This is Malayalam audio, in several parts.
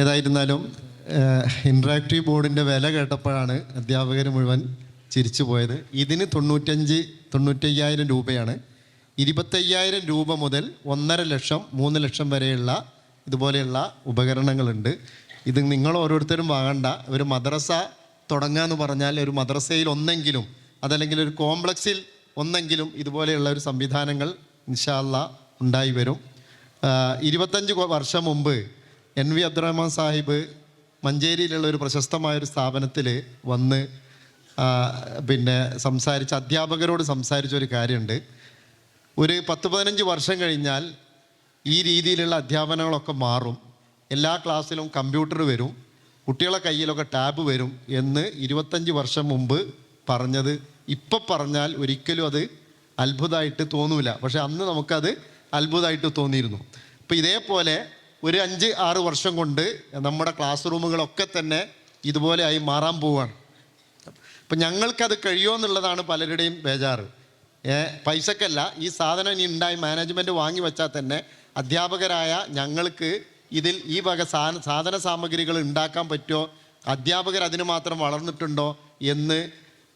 ഏതായിരുന്നാലും ഇൻട്രാക്റ്റീവ് ബോർഡിന്റെ വില കേട്ടപ്പോഴാണ് അധ്യാപകർ മുഴുവൻ ചിരിച്ചു പോയത്. ഇതിന് തൊണ്ണൂറ്റഞ്ച് തൊണ്ണൂറ്റയ്യായിരം രൂപയാണ്. ഇരുപത്തയ്യായിരം രൂപ മുതൽ ഒന്നര ലക്ഷം മൂന്ന് ലക്ഷം വരെയുള്ള ഇതുപോലെയുള്ള ഉപകരണങ്ങളുണ്ട്. ഇത് നിങ്ങൾ ഓരോരുത്തരും വാങ്ങണ്ട. ഒരു മദ്രസ തുടങ്ങാന്ന് പറഞ്ഞാൽ ഒരു മദ്രസയിൽ ഒന്നെങ്കിലും അതല്ലെങ്കിൽ ഒരു കോംപ്ലക്സിൽ ഒന്നെങ്കിലും ഇതുപോലെയുള്ള ഒരു സംവിധാനങ്ങൾ ഇൻഷാല്ല ഉണ്ടായി വരും. ഇരുപത്തഞ്ച് വർഷം മുമ്പ് എൻ വി അബ്ദുറഹ്മാൻ സാഹിബ് മഞ്ചേരിയിലുള്ള ഒരു പ്രശസ്തമായ ഒരു സ്ഥാപനത്തിൽ വന്ന് പിന്നെ സംസാരിച്ച അധ്യാപകരോട് സംസാരിച്ച ഒരു കാര്യമുണ്ട്. ഒരു പത്ത് പതിനഞ്ച് വർഷം കഴിഞ്ഞാൽ ഈ രീതിയിലുള്ള അധ്യാപനങ്ങളൊക്കെ മാറും. എല്ലാ ക്ലാസ്സിലും കമ്പ്യൂട്ടർ വരും കുട്ടികളെ കയ്യിലൊക്കെ ടാബ് വരും എന്ന് ഇരുപത്തഞ്ച് വർഷം മുമ്പ് പറഞ്ഞത്. ഇപ്പം പറഞ്ഞാൽ ഒരിക്കലും അത് അത്ഭുതമായിട്ട് തോന്നൂല. പക്ഷെ അന്ന് നമുക്കത് അത്ഭുതമായിട്ട് തോന്നിയിരുന്നു. അപ്പോൾ ഇതേപോലെ ഒരു അഞ്ച് ആറ് വർഷം കൊണ്ട് നമ്മുടെ ക്ലാസ് റൂമുകളൊക്കെ തന്നെ ഇതുപോലെ ആയി മാറാൻ പോവുകയാണ് അപ്പം ഞങ്ങൾക്കത് കഴിയുമോ എന്നുള്ളതാണ് പലരുടെയും ബേജാറ്. പൈസക്കല്ല ഈ സാധനം ഇനി ഉണ്ടായി മാനേജ്മെന്റ് വാങ്ങി വെച്ചാൽ തന്നെ അധ്യാപകരായ ഞങ്ങൾക്ക് ഇതിൽ ഈ വക സാധന സാമഗ്രികൾ ഉണ്ടാക്കാൻ പറ്റുമോ? അധ്യാപകർ അതിന് മാത്രം വളർന്നിട്ടുണ്ടോ എന്ന്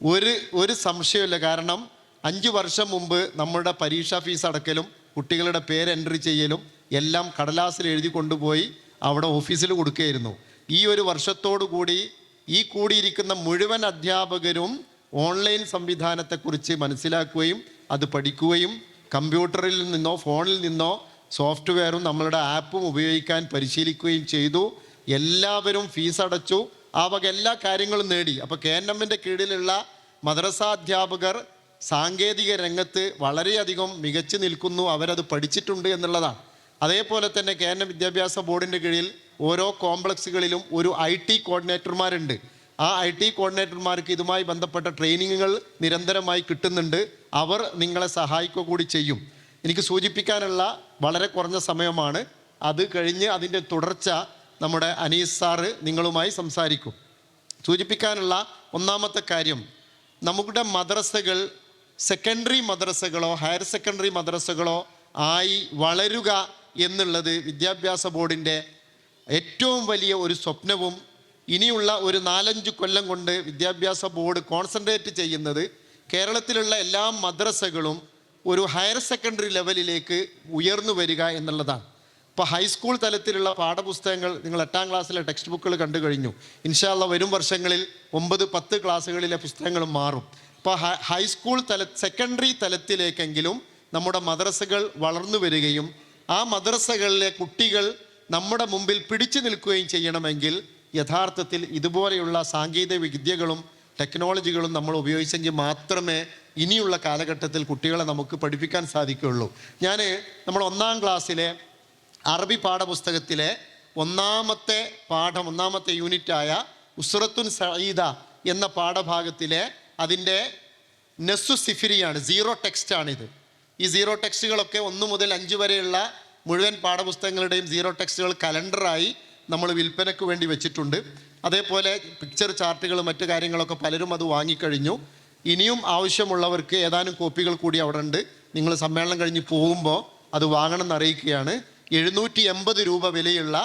ഒരു ഒരു സംശയമില്ല കാരണം അഞ്ച് വർഷം മുമ്പ് നമ്മുടെ പരീക്ഷാ ഫീസ് അടക്കലും കുട്ടികളുടെ പേര് എൻട്രി ചെയ്യലും എല്ലാം കടലാസിൽ എഴുതി കൊണ്ടുപോയി അവിടെ ഓഫീസിൽ കൊടുക്കുകയായിരുന്നു. ഈ ഒരു വർഷത്തോടു കൂടി ഈ കൂടിയിരിക്കുന്ന മുഴുവൻ അധ്യാപകരും ഓൺലൈൻ സംവിധാനത്തെക്കുറിച്ച് മനസ്സിലാക്കുകയും അത് പഠിക്കുകയും കമ്പ്യൂട്ടറിൽ നിന്നോ ഫോണിൽ നിന്നോ സോഫ്റ്റ്വെയറും നമ്മളുടെ ആപ്പും ഉപയോഗിക്കാൻ പരിശീലിക്കുകയും ചെയ്തു. എല്ലാവരും ഫീസ് അടച്ചു. ആ വക എല്ലാ കാര്യങ്ങളും നേടി. അപ്പോൾ കെ എൻ എമ്മിന്റെ കീഴിലുള്ള മദ്രസാധ്യാപകർ സാങ്കേതിക രംഗത്ത് വളരെയധികം മികച്ചു നിൽക്കുന്നു. അവരത് പഠിച്ചിട്ടുണ്ട് എന്നുള്ളതാണ്. അതേപോലെ തന്നെ കേരള വിദ്യാഭ്യാസ ബോർഡിന്റെ കീഴിൽ ഓരോ കോംപ്ലക്സുകളിലും ഒരു ഐ ടി കോർഡിനേറ്റർമാരുണ്ട്. ആ ഐ ടി കോർഡിനേറ്റർമാർക്ക് ഇതുമായി ബന്ധപ്പെട്ട ട്രെയിനിങ്ങുകൾ നിരന്തരമായി കിട്ടുന്നുണ്ട്. അവർ നിങ്ങളെ സഹായിക്കുക കൂടി ചെയ്യും. എനിക്ക് സൂചിപ്പിക്കാനുള്ള വളരെ കുറഞ്ഞ സമയമാണ്. അത് കഴിഞ്ഞ് അതിന്റെ തുടർച്ച നമ്മുടെ അനീസ് സാറ് നിങ്ങളുമായി സംസാരിക്കും. സൂചിപ്പിക്കാനുള്ള ഒന്നാമത്തെ കാര്യം നമ്മുടെ മദ്രസകൾ സെക്കൻഡറി മദ്രസകളോ ഹയർ സെക്കൻഡറി മദ്രസകളോ ആയി വളരുക എന്നുള്ളത് വിദ്യാഭ്യാസ ബോർഡിന്റെ ഏറ്റവും വലിയ ഒരു സ്വപ്നവും ഇനിയുള്ള ഒരു നാലഞ്ച് കൊല്ലം കൊണ്ട് വിദ്യാഭ്യാസ ബോർഡ് കോൺസെൻട്രേറ്റ് ചെയ്യുന്നത് കേരളത്തിലുള്ള എല്ലാ മദ്രസകളും ഒരു ഹയർ സെക്കൻഡറി ലെവലിലേക്ക് ഉയർന്നു വരിക എന്നുള്ളതാണ്. ഇപ്പോൾ ഹൈസ്കൂൾ തലത്തിലുള്ള പാഠപുസ്തകങ്ങൾ നിങ്ങൾ എട്ടാം ക്ലാസ്സിലെ ടെക്സ്റ്റ് ബുക്കുകൾ കണ്ടു കഴിഞ്ഞു. ഇൻഷാല്ല വരും വർഷങ്ങളിൽ ഒമ്പത് പത്ത് ക്ലാസ്സുകളിലെ പുസ്തകങ്ങൾ മാറും. ഇപ്പോൾ ഹൈസ്കൂൾ തല സെക്കൻഡറി തലത്തിലേക്കെങ്കിലും നമ്മുടെ മദ്രസകൾ വളർന്നു വരികയും ആ മദ്രസകളിലെ കുട്ടികൾ നമ്മുടെ മുമ്പിൽ പിടിച്ചു നിൽക്കുകയും ചെയ്യണമെങ്കിൽ യഥാർത്ഥത്തിൽ ഇതുപോലെയുള്ള സാങ്കേതിക വിദ്യകളും ടെക്നോളജികളും നമ്മൾ ഉപയോഗിച്ചെങ്കിൽ മാത്രമേ ഇനിയുള്ള കാലഘട്ടത്തിൽ കുട്ടികളെ നമുക്ക് പഠിപ്പിക്കാൻ സാധിക്കുകയുള്ളൂ. ഞാൻ നമ്മൾ ഒന്നാം ക്ലാസ്സിലെ അറബി പാഠപുസ്തകത്തിലെ ഒന്നാമത്തെ പാഠം ഒന്നാമത്തെ യൂണിറ്റായ ഉസ്രത്തുൻ സഈദ എന്ന പാഠഭാഗത്തിലെ അതിന്റെ നെസ്സു സിഫിരിയാണ് സീറോ ടെക്സ്റ്റാണിത്. ഈ സീറോ ടെക്സ്റ്റുകളൊക്കെ ഒന്ന് മുതൽ അഞ്ച് വരെയുള്ള മുഴുവൻ പാഠപുസ്തകങ്ങളുടെയും സീറോ ടെക്സ്റ്റുകൾ കലണ്ടറായി നമ്മൾ വിൽപ്പനയ്ക്ക് വേണ്ടി വെച്ചിട്ടുണ്ട്. അതേപോലെ പിക്ചർ ചാർട്ടുകൾ മറ്റു കാര്യങ്ങളൊക്കെ പലരും അത് വാങ്ങിക്കഴിഞ്ഞു. ഇനിയും ആവശ്യമുള്ളവർക്ക് ഏതാനും കോപ്പികൾ കൂടി അവിടെ ഉണ്ട്. നിങ്ങൾ സമ്മേളനം കഴിഞ്ഞ് പോകുമ്പോൾ അത് വാങ്ങണം എന്നറിയിക്കുകയാണ് എഴുന്നൂറ്റി എൺപത് രൂപ വിലയുള്ള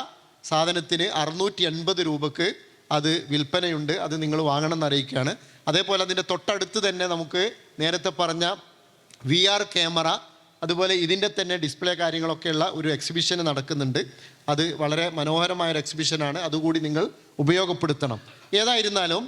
സാധനത്തിന് അറുന്നൂറ്റി എൺപത് രൂപക്ക് അത് വിൽപ്പനയുണ്ട്. അത് നിങ്ങൾ വാങ്ങണം എന്നറിയിക്കുകയാണ് അതേപോലെ അതിന്റെ തൊട്ടടുത്ത് തന്നെ നമുക്ക് നേരത്തെ പറഞ്ഞ വി ആർ ക്യാമറ അതുപോലെ ഇതിന്റെ തന്നെ ഡിസ്പ്ലേ കാര്യങ്ങളൊക്കെയുള്ള ഒരു എക്സിബിഷൻ നടക്കുന്നുണ്ട്. അത് വളരെ മനോഹരമായ ഒരു എക്സിബിഷനാണ് അതുകൂടി നിങ്ങൾ ഉപയോഗപ്പെടുത്തണം. ഏതായിരുന്നാലും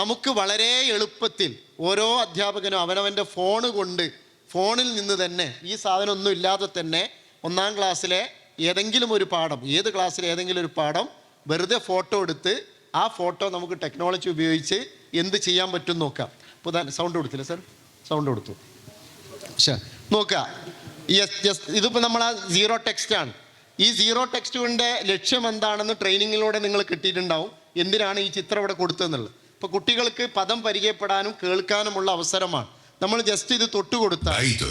നമുക്ക് വളരെ എളുപ്പത്തിൽ ഓരോ അധ്യാപകനും അവനവന്റെ ഫോൺ കൊണ്ട് ഫോണിൽ നിന്ന് തന്നെ ഈ സാധനം ഒന്നും ഇല്ലാതെ തന്നെ ഒന്നാം ക്ലാസ്സിലെ ഏതെങ്കിലും ഒരു പാഠം ഏത് ക്ലാസ്സിലെ ഏതെങ്കിലും ഒരു പാഠം വെറുതെ ഫോട്ടോ എടുത്ത് ആ ഫോട്ടോ നമുക്ക് ടെക്നോളജി ഉപയോഗിച്ച് എന്ത് ചെയ്യാൻ പറ്റും നോക്കാം. ഇപ്പോൾ സൗണ്ട് കൊടുത്തില്ല സർ സൗണ്ട് കൊടുത്തു. നോക്കുക യെസ് യെസ് ഇതിപ്പോൾ നമ്മൾ ആ സീറോ ടെക്സ്റ്റ് ആണ് ഈ സീറോ ടെക്സ്റ്റുകളുടെ ലക്ഷ്യം എന്താണെന്ന് ട്രെയിനിങ്ങിലൂടെ നിങ്ങൾ കിട്ടിയിട്ടുണ്ടാവും എന്തിനാണ് ഈ ചിത്രം ഇവിടെ കൊടുത്തതെന്നുള്ളത് ഇപ്പോൾ കുട്ടികൾക്ക് പദം പരിചയപ്പെടാനും കേൾക്കാനുമുള്ള അവസരമാണ് നമ്മൾ ജസ്റ്റ് ഇത് തൊട്ട് കൊടുത്താൽ Beide.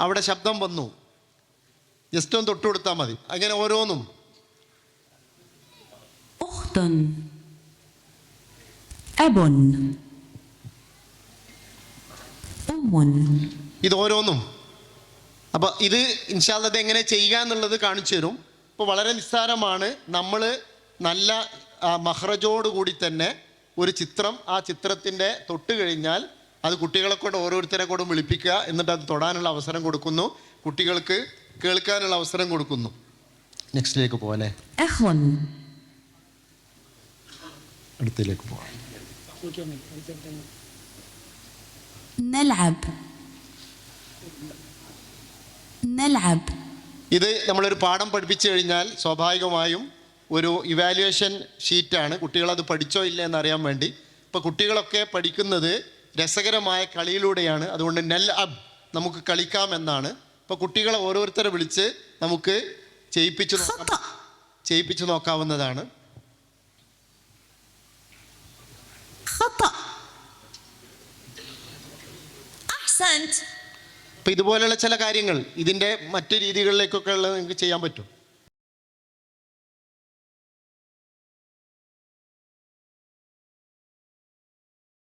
അവിടെ ശബ്ദം വന്നു ജസ്റ്റ് ഒന്ന് തൊട്ട് കൊടുത്താൽ മതി അങ്ങനെ ഓരോന്നും أختا أب أم ഇതോരോന്നും. അപ്പോൾ ഇത് ഇൻഷാല്ലത് എങ്ങനെ ചെയ്യുക എന്നുള്ളത് കാണിച്ചു തരും. ഇപ്പോൾ വളരെ നിസ്സാരമാണ് നമ്മൾ നല്ല മഹ്റജോടുകൂടി തന്നെ ഒരു ചിത്രം ആ ചിത്രത്തിന്റെ തൊട്ട് കഴിഞ്ഞാൽ അത് കുട്ടികളെ കൊണ്ട് ഓരോരുത്തരെ കൊണ്ട് വിളിപ്പിക്കുക എന്നിട്ട് അത് തൊടാനുള്ള അവസരം കൊടുക്കുന്നു. കുട്ടികൾക്ക് കേൾക്കാനുള്ള അവസരം കൊടുക്കുന്നു. നെക്സ്റ്റിലേക്ക് പോവാല്ലേ അടുത്തേക്ക് പോവാം. ഇത് നമ്മളൊരു പാഠം പഠിപ്പിച്ചു കഴിഞ്ഞാൽ സ്വാഭാവികമായും ഒരു ഇവാലുവേഷൻ ഷീറ്റാണ് കുട്ടികൾ അത് പഠിച്ചോ ഇല്ല എന്നറിയാൻ വേണ്ടി. ഇപ്പോൾ കുട്ടികളൊക്കെ പഠിക്കുന്നത് രസകരമായ കളിയിലൂടെയാണ്. അതുകൊണ്ട് നെൽ അബ് നമുക്ക് കളിക്കാം എന്നാണ്. ഇപ്പോൾ കുട്ടികളെ ഓരോരുത്തരെ വിളിച്ച് നമുക്ക് ചെയ്യിപ്പിച്ചു നോക്കാം. ചെയ്യിപ്പിച്ചു നോക്കാവുന്നതാണ്. അഹ്സന്റ് അപ്പോൾ ഇതുപോലെയുള്ള ചില കാര്യങ്ങൾ ഇതിന്റെ മറ്റു രീതികളിലേക്കൊക്കെ ഉള്ളത് നിങ്ങൾക്ക് ചെയ്യാൻ പറ്റും.